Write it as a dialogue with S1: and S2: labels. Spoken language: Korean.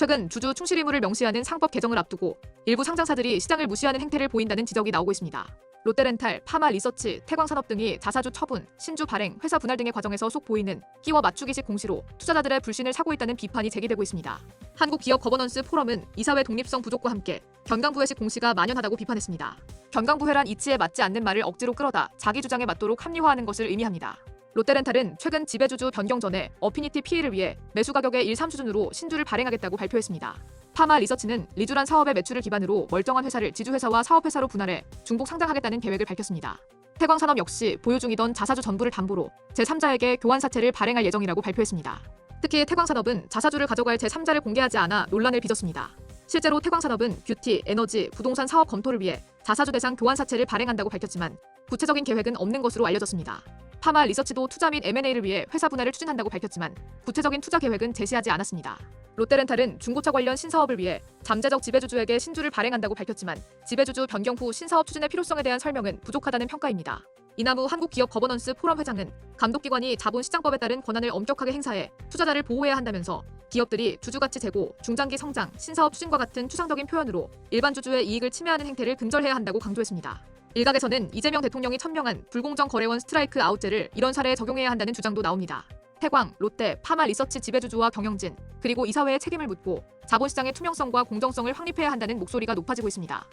S1: 최근 주주 충실 의무를 명시하는 상법 개정을 앞두고 일부 상장사들이 시장을 무시하는 행태를 보인다는 지적이 나오고 있습니다. 롯데렌탈, 파마 리서치, 태광산업 등이 자사주 처분, 신주 발행, 회사 분할 등의 과정에서 속 보이는 끼워 맞추기식 공시로 투자자들의 불신을 사고 있다는 비판이 제기되고 있습니다. 한국기업 거버넌스 포럼은 이사회 독립성 부족과 함께 견강부회식 공시가 만연하다고 비판했습니다. 견강부회란 이치에 맞지 않는 말을 억지로 끌어다 자기 주장에 맞도록 합리화하는 것을 의미합니다. 롯데렌탈은 최근 지배주주 변경 전에 어피니티 피해를 위해 매수 가격의 1, 3 수준으로 신주를 발행하겠다고 발표했습니다. 파마 리서치는 리주란 사업의 매출을 기반으로 멀쩡한 회사를 지주회사와 사업회사로 분할해 중복 상장하겠다는 계획을 밝혔습니다. 태광산업 역시 보유 중이던 자사주 전부를 담보로 제3자에게 교환사채를 발행할 예정이라고 발표했습니다. 특히 태광산업은 자사주를 가져갈 제3자를 공개하지 않아 논란을 빚었습니다. 실제로 태광산업은 뷰티, 에너지, 부동산 사업 검토를 위해 자사주 대상 교환사채를 발행한다고 밝혔지만 구체적인 계획은 없는 것으로 알려졌습니다. 파마 리서치도 투자 및 M&A를 위해 회사 분할을 추진한다고 밝혔지만 구체적인 투자 계획은 제시하지 않았습니다. 롯데렌탈은 중고차 관련 신사업을 위해 잠재적 지배주주에게 신주를 발행한다고 밝혔지만 지배주주 변경 후 신사업 추진의 필요성에 대한 설명은 부족하다는 평가입니다. 이나무 한국기업 거버넌스 포럼 회장은 감독기관이 자본시장법에 따른 권한을 엄격하게 행사해 투자자를 보호해야 한다면서 기업들이 주주가치 제고, 중장기 성장, 신사업 추진과 같은 추상적인 표현으로 일반 주주의 이익을 침해하는 행태를 근절해야 한다고 강조했습니다. 일각에서는 이재명 대통령이 천명한 불공정 거래원 스트라이크 아웃제를 이런 사례에 적용해야 한다는 주장도 나옵니다. 태광, 롯데, 파마 리서치 지배주주와 경영진, 그리고 이사회의 책임을 묻고 자본시장의 투명성과 공정성을 확립해야 한다는 목소리가 높아지고 있습니다.